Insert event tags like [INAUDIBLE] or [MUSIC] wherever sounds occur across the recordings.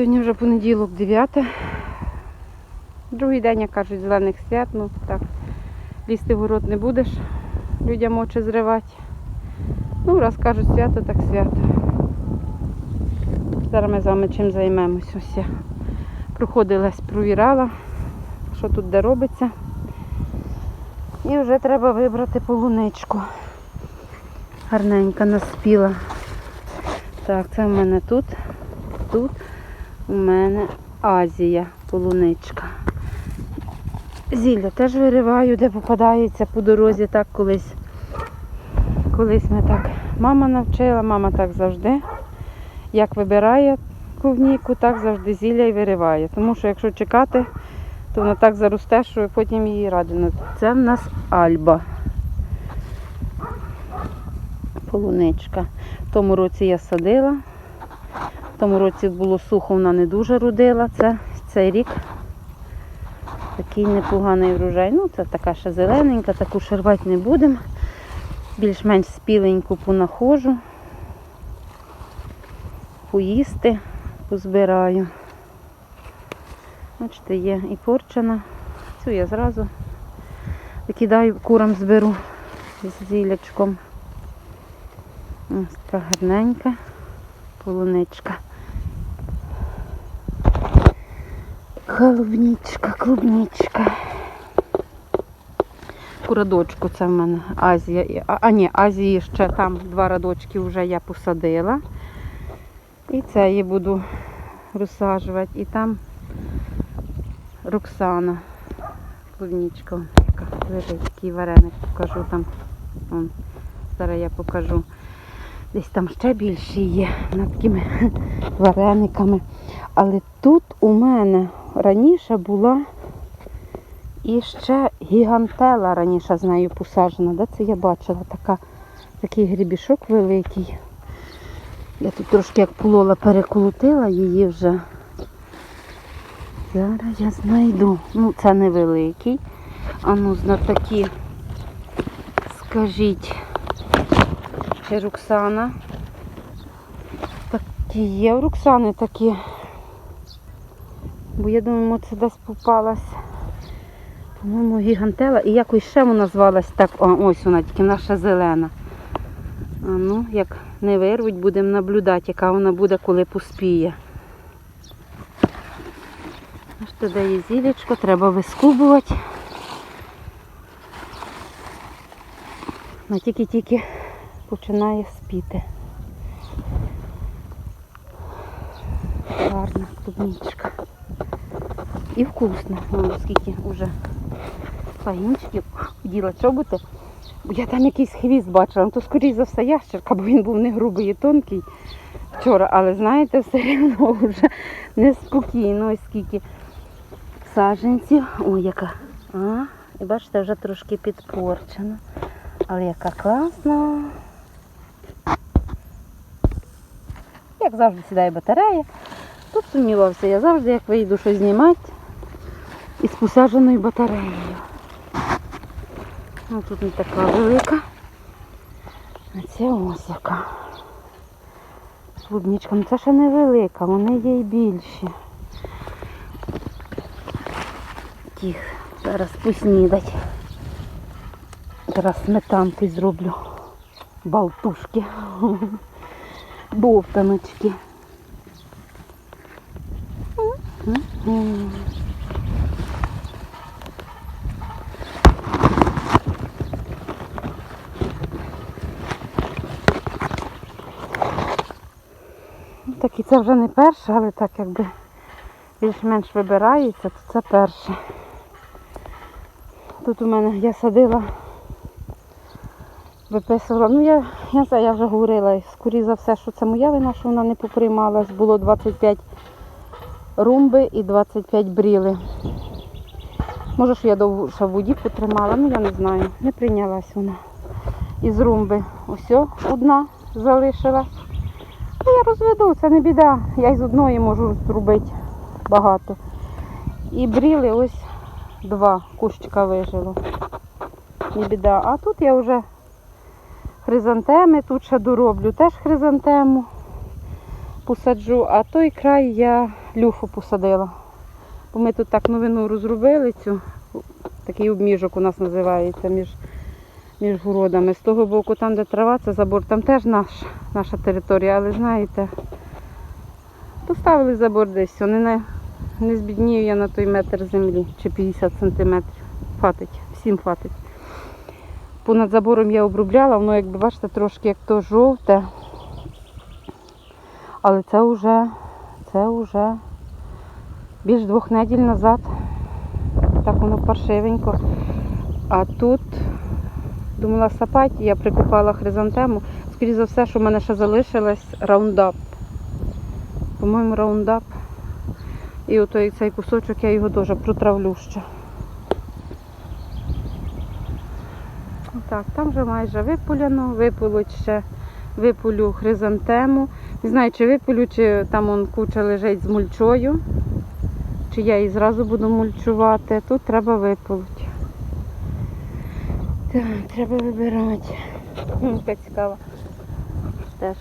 Сьогодні вже понеділок, 9. Другий день, як кажуть, зелених свят. Ну так, лізти в город не будеш, людям очі зривати. Ну, раз кажуть свято, так свято. Зараз ми з вами чим займемось. Ось я проходилась, провірала, що тут де робиться. І вже треба вибрати полуничку. Гарненька наспіла. Так, це в мене тут. Тут у мене Азія, полуничка. Зілля теж вириваю, де попадається по дорозі, так колись. Колись ми так. Мама навчила, мама так завжди. Як вибирає клубніку, так завжди зілля і вириває. Тому що якщо чекати, то вона так заросте, що потім її ради не. Це в нас альба. Полуничка. В тому році я садила. Тому році було сухо, вона не дуже родила. Це цей рік такий непоганий врожай. Ну, це така ще зелененька, таку шервати не будемо. Більш-менш спіленьку понаходжу. Поїсти, позбираю. Бачите, є і порчена. Цю я зразу викидаю, курам зберу з зілячком. Ось така гарненька полуничка. Голубничка, клубничка. Курадочку це в мене Азія. А, а ні, Азії ще там два радочки вже я посадила. І це її буду розсаджувати. І там Роксана. Клубничка. Лежить, такий вареник покажу там. Вон, зараз я покажу. Десь там ще більше є над такими [LAUGHS] варениками. Але тут у мене раніше була і ще гігантела раніше з нею посаджена. Де це я бачила? Така, такий грібішок великий. Я тут трошки як полола переколотила її вже. Зараз я знайду. Ну, це невеликий. А ну, на такі, скажіть, чи Роксана. Такі є у Роксани такі. Бо я думаю, це десь попалась. По-моєму, гігантела. І якось ще вона звалась так. О, ось вона, тільки наша зелена. А ну, як не вирвуть, будемо наблюдати, яка вона буде, коли поспіє. Аж туди є зілечко, треба вискубувати. Вона тільки-тільки починає спіти. Гарна клубничка. І вкусно. Вон скільки вже пагінчиків діла чоботи. Бо я там якийсь хвіст бачила, ну то скоріш за все ящерка, бо він був не грубий і тонкий вчора. Але знаєте, все одно [LAUGHS] вже неспокійно, ось скільки саджанців. Ой, яка. А, і бачите, вже трошки підпорчена. Але яка класна. Як завжди сідає батарея. Тут сумнівався, я завжди, як вийду щось знімати із посадженою батареєю. Ну, тут не така велика. А це ось яка. Клубничка, ну це ще невелика, вони є й більші. Тих, зараз поснідать. Зараз сметанки зроблю. Балтушки. Бовтаночки. Мгм. Це вже не перше, але так якби більш-менш вибирається, то це перше. Тут у мене я садила, виписувала. Ну я, я, знаю, я вже говорила, скоріше за все, що це моя вина, що вона не поприймалась. Було 25 румби і 25 бріли. Може, що я довго ще в воді потримала, ну я не знаю. Не прийнялась вона. Із румби. Ось одна залишилась. Ну, я розведу, це не біда. Я із одної можу зробити багато. І бріли ось два кущика вижило. Не біда. А тут я вже хризантеми, тут ще дороблю теж хризантему. посаджу, а той край я люфу посадила. Бо ми тут так новину розробили цю, такий обміжок у нас називається між, між городами. З того боку, там, де трава, це забор, там теж наш, наша територія, але знаєте, поставили забор десь, вони не, не збіднію я на той метр землі чи 50 сантиметрів. Хватить, всім хватить. Понад забором я обробляла, воно, як ви бачите, трошки як то жовте. Але це вже, це вже більш двох неділь назад. Так воно паршивенько. А тут думала сапати, я прикупала хризантему. Скоріше за все, що в мене ще залишилось раундап. По-моєму, раундап. І отой цей кусочок я його теж протравлю ще. Так, там вже майже випуляно, випулуть ще випулю хризантему. Не знаю, чи випулю, чи там он куча лежить з мульчою, чи я її зразу буду мульчувати. Тут треба випулити. Так, треба вибирати. Яка цікава. Теж.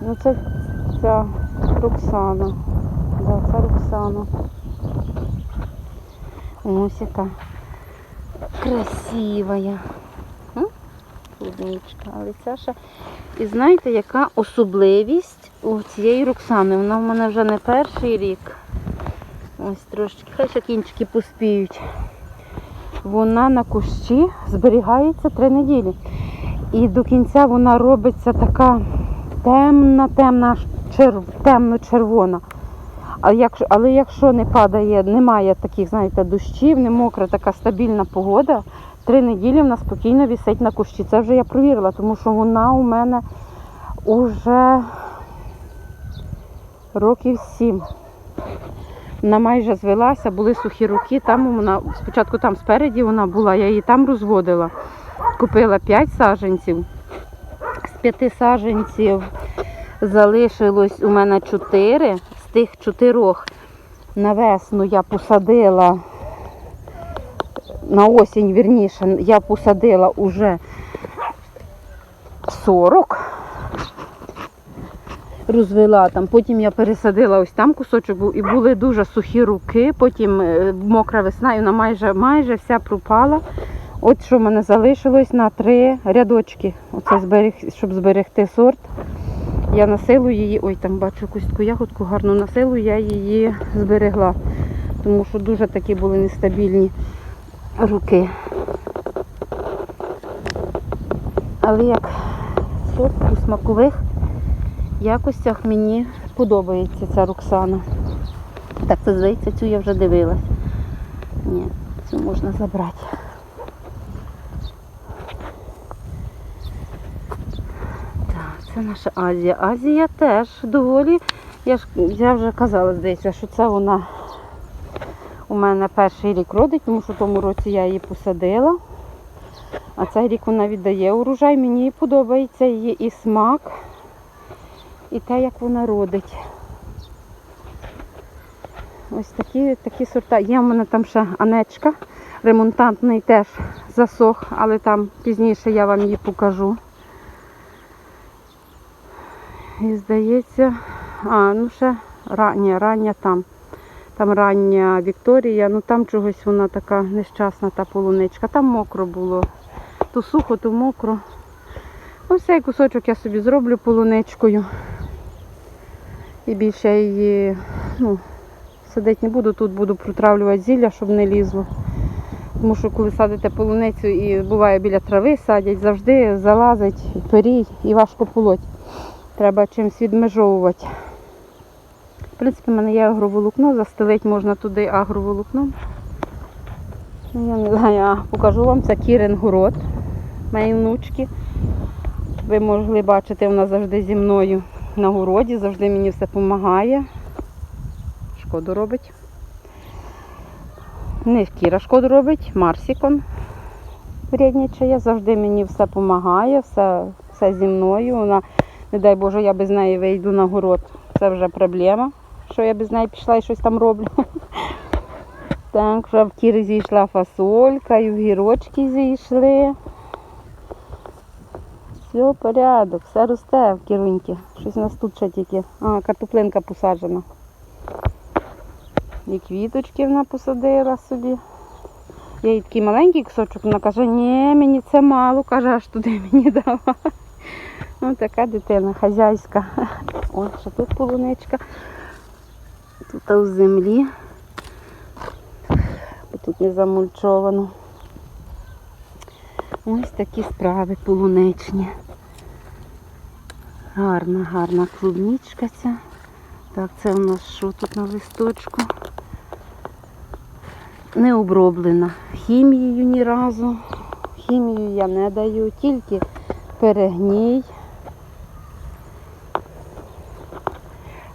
Ну це ця Роксана. Да, це Роксана. Ось яка красивая. Клубничка, але ця ще. І знаєте, яка особливість у цієї Роксани? Вона в мене вже не перший рік. Ось трошечки, хай ще кінчики поспіють. Вона на кущі зберігається три неділі. І до кінця вона робиться така темна, темна, аж чер... темно-червона. А якщо, але якщо не падає, немає таких, знаєте, дощів, не мокра, така стабільна погода, три неділі вона спокійно висить на кущі. Це вже я провірила, тому що вона у мене уже років сім. Вона майже звелася, були сухі руки. Там вона спочатку там спереді вона була, я її там розводила. Купила 5 саджанців. З п'яти саджанців залишилось у мене 4. З тих чотирьох на весну я посадила, на осінь, вірніше, я посадила уже 40 розвела там. Потім я пересадила ось там кусочок був і були дуже сухі руки. Потім е, мокра весна, і вона майже, майже вся пропала. От що в мене залишилось на три рядочки. Оце зберег, щоб зберегти сорт. Я на силу її, ой, там бачу якусь таку ягодку гарну, на силу я її зберегла. Тому що дуже такі були нестабільні руки. Але як сорт у смакових якостях мені подобається ця Роксана. Так, це здається, цю я вже дивилась. Ні, цю можна забрати. Так, це наша Азія. Азія теж доволі. Я ж я вже казала, здається, що це вона у мене перший рік родить, тому що в тому році я її посадила. А цей рік вона віддає урожай. Мені подобається її і смак, і те, як вона родить. Ось такі, такі сорта. Є в мене там ще анечка. Ремонтантний теж засох, але там пізніше я вам її покажу. І здається, а, ну ще рання, рання там. Там рання Вікторія, ну там чогось вона така нещасна та полуничка. Там мокро було. То сухо, то мокро. Ось цей кусочок я собі зроблю полуничкою. І більше її ну, садити не буду, тут буду протравлювати зілля, щоб не лізло. Тому що коли садите полуницю і буває біля трави садять, завжди залазить пирій і важко полоть. Треба чимось відмежовувати. В принципі, в мене є агроволокно, застелити можна туди агроволокном. Ну, я не знаю, а покажу вам, це Кірин город моєї внучки. Ви могли бачити, вона завжди зі мною на городі, завжди мені все допомагає. Шкоду робить. Не Кіра шкоду робить, Марсікон вредничає, завжди мені все допомагає, все, все зі мною. Вона, не дай Боже, я без неї вийду на город. Це вже проблема, що я без неї пішла і щось там роблю. Так, вже в Кіри зійшла фасолька, і в гірочки зійшли. Все, порядок, все росте в кіруньки. Щось у нас тут ще тільки. А, картоплинка посаджена. І квіточки вона посадила собі. Я їй такий маленький кусочок, вона каже, ні, мені це мало, каже, аж туди мені давай. Ну, така дитина, хазяйська. О, ще тут полуничка. Тут у землі. Тут не замульчовано. Ось такі справи полуничні. Гарна, гарна клубничка ця. Так, це у нас що тут на листочку? Не оброблена хімією ні разу. Хімію я не даю, тільки перегній.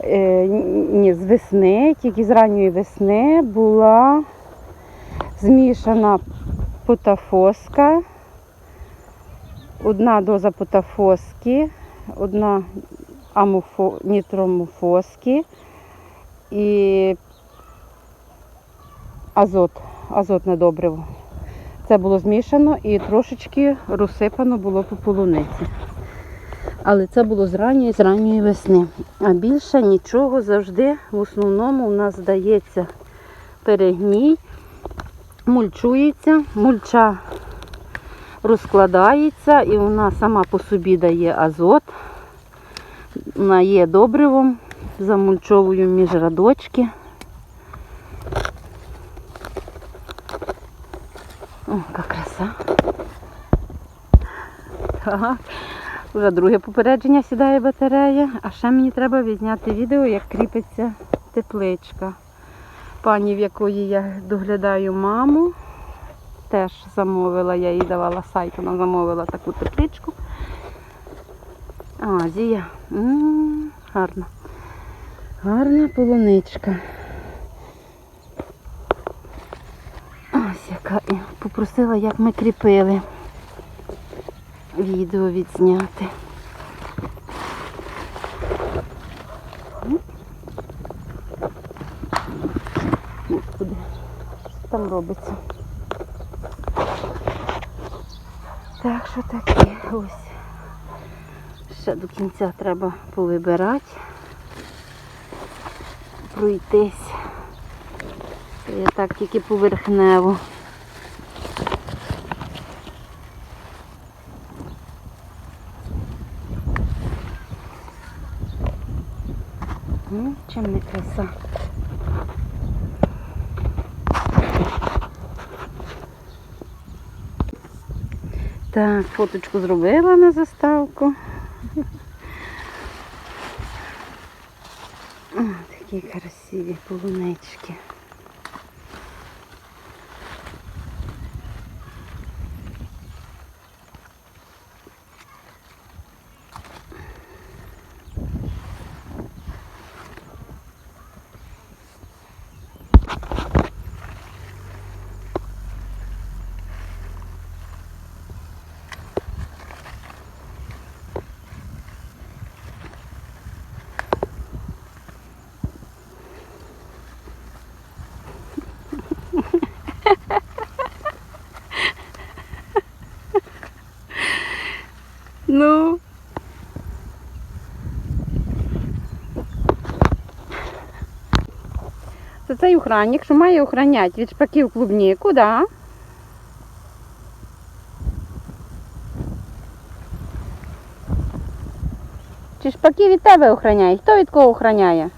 Е, ні, з весни, тільки з ранньої весни була змішана потафоска, одна доза потафоски, одна амофо, нітромофоски і азот, азотне добриво. Це було змішано і трошечки розсипано було по полуниці. Але це було з ранньої, з ранньої весни. А більше нічого завжди в основному у нас здається перегній, мульчується, мульча розкладається і вона сама по собі дає азот. Вона є добривом, замульчовую між радочки. О, яка краса. Так. Вже друге попередження сідає батарея, а ще мені треба відзняти відео, як кріпиться тепличка. Пані, в якої я доглядаю маму, теж замовила, я їй давала сайт, вона замовила таку тепличку. Азія. М, Гарна. Гарна полуничка. Ось яка. Попросила, як ми кріпили відео відзняти. Що там робиться? Так, що таке ось. Ще до кінця треба повибирати, пройтись. Я так тільки поверхнево. Чим не краса. Так, фоточку зробила на заставку. О, такі красиві полунички. Ну. Це цей охранник, що має охороняти від шпаків клубніку, да? Чи шпаки від тебе охороняють? Хто від кого охороняє?